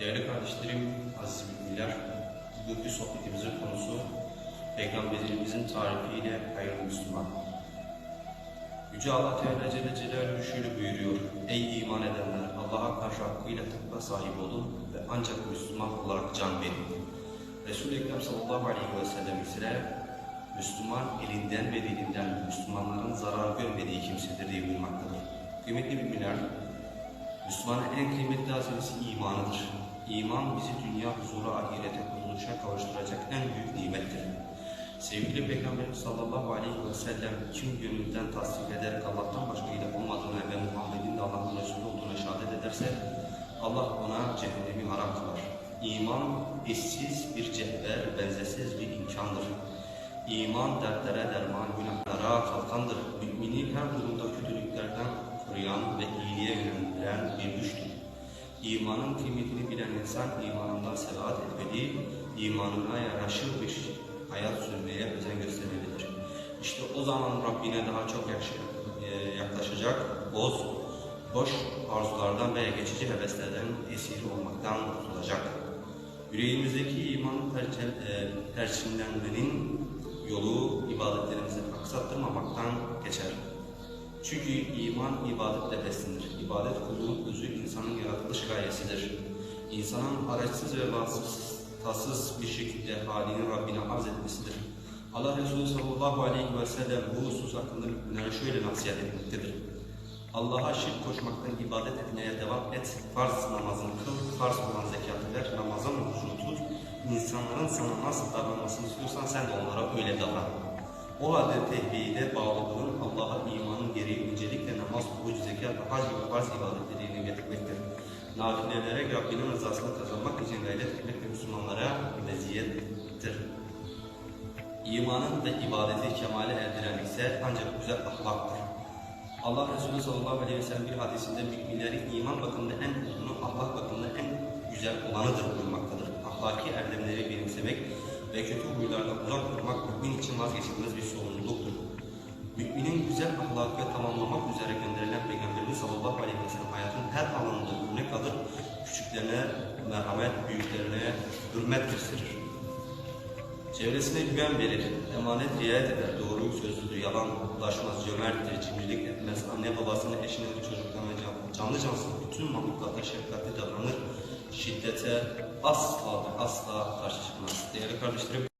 Değerli kardeşlerim, aziz müminler, bugünkü sohbetimizin konusu Peygamberimizin tarifiyle hayırlı Müslüman. Yüce Allah Teala Celle Celaluhu şöyle buyuruyor. Ey iman edenler! Allah'a karşı hakkıyla takva sahibi olun ve ancak Müslüman olarak can verin. Resul-i Ekrem sallallahu aleyhi ve sellem ise Müslüman elinden ve dilinden Müslümanların zarar görmediği kimsedir diye buyurmaktadır. Kıymetli müminler, Müslümanın en kıymetli hazinesi imanıdır. İman bizi dünya huzuru ahirete kuruluşa kavuşturacak en büyük nimettir. Sevgili Peygamberimiz sallallahu aleyhi ve sellem kim gönülden tasdik ederek Allah'tan başka ilah olmadığına ve Muhammed'in de Allah'ın Resulü olduğuna şehadet ederse Allah ona cehennemi haram kılar. İman eşsiz bir cevher, benzesiz bir imkandır. İman dertlere derman, günahlara kalkandır. Mümini her durumda kötülüklerden koruyan ve iyiliğe yönlendiren bir güçtür. İmanın kıymetini bilen insan imanından sebat etmeli, imanına yaraşır bir hayat sürmeye özen göstermelidir. İşte o zaman Rabbine daha çok e, yaklaşacak, boz, boş arzulardan veya geçici heveslerden esir olmaktan kurtulacak. Yüreğimizdeki perçel, e, perçinlenmenin yolu ibadetlerimizi aksattırmamaktan geçer. Çünkü iman ibadetle beslenir. İbadet kulluğun özü insanın yaratılış gayesidir. İnsanın araçsız ve vasıtasız bir şekilde halini Rabbine arz etmesidir. Allah Resulü sallallahu aleyhi ve sellem bu husus hakkında müminlere şöyle nasihat etmektedir. Allah'a şirk koşmaktan ibadet etmeye devam et. Farz namazını kıl, farz olan zekatı ver, namazın huzuru tut. İnsanların sana nasıl davranmasını istiyorsan sen de onlara öyle davran. O halde tevhide bağlılığın Allah'a imanın gereği öncelikle namaz, oruç, zekat hac gibi farz ibadetlerini getirmektir. Nafilelere Rabbinin rızasını kazanmak için gayret etmek de Müslümanlara meziyettir. İmanın ve ibadeti kemale erdiren ise ancak güzel ahlaktır. Allah Resulü sallallahu aleyhi ve sellem bir hadisinde müminlerin iman bakımında en olduğunu, ahlak bakımında en güzel olanıdır buyurmaktadır. Ahlaki erdemleri benimsemek ve kötü huylardan uzak durmak vazgeçilmez bir sorumluluktur. Müminin güzel ahlakı tamamlamak üzere gönderilen Peygamberimiz sallallahu aleyhi ve sellem hayatın her alanında örnek alır, küçüklerine merhamet, büyüklerine hürmet gösterir. Çevresine güven verir, emanet riayet eder, doğru sözlüdür, yalan ulaşmaz, cömerttir, cimrilik etmez, anne babasını, eşine ve çocuklarına can, canlı cansız bütün mahlukata şefkatli davranır, şiddete asla asla karşı çıkmaz. Değerli kardeşlerim,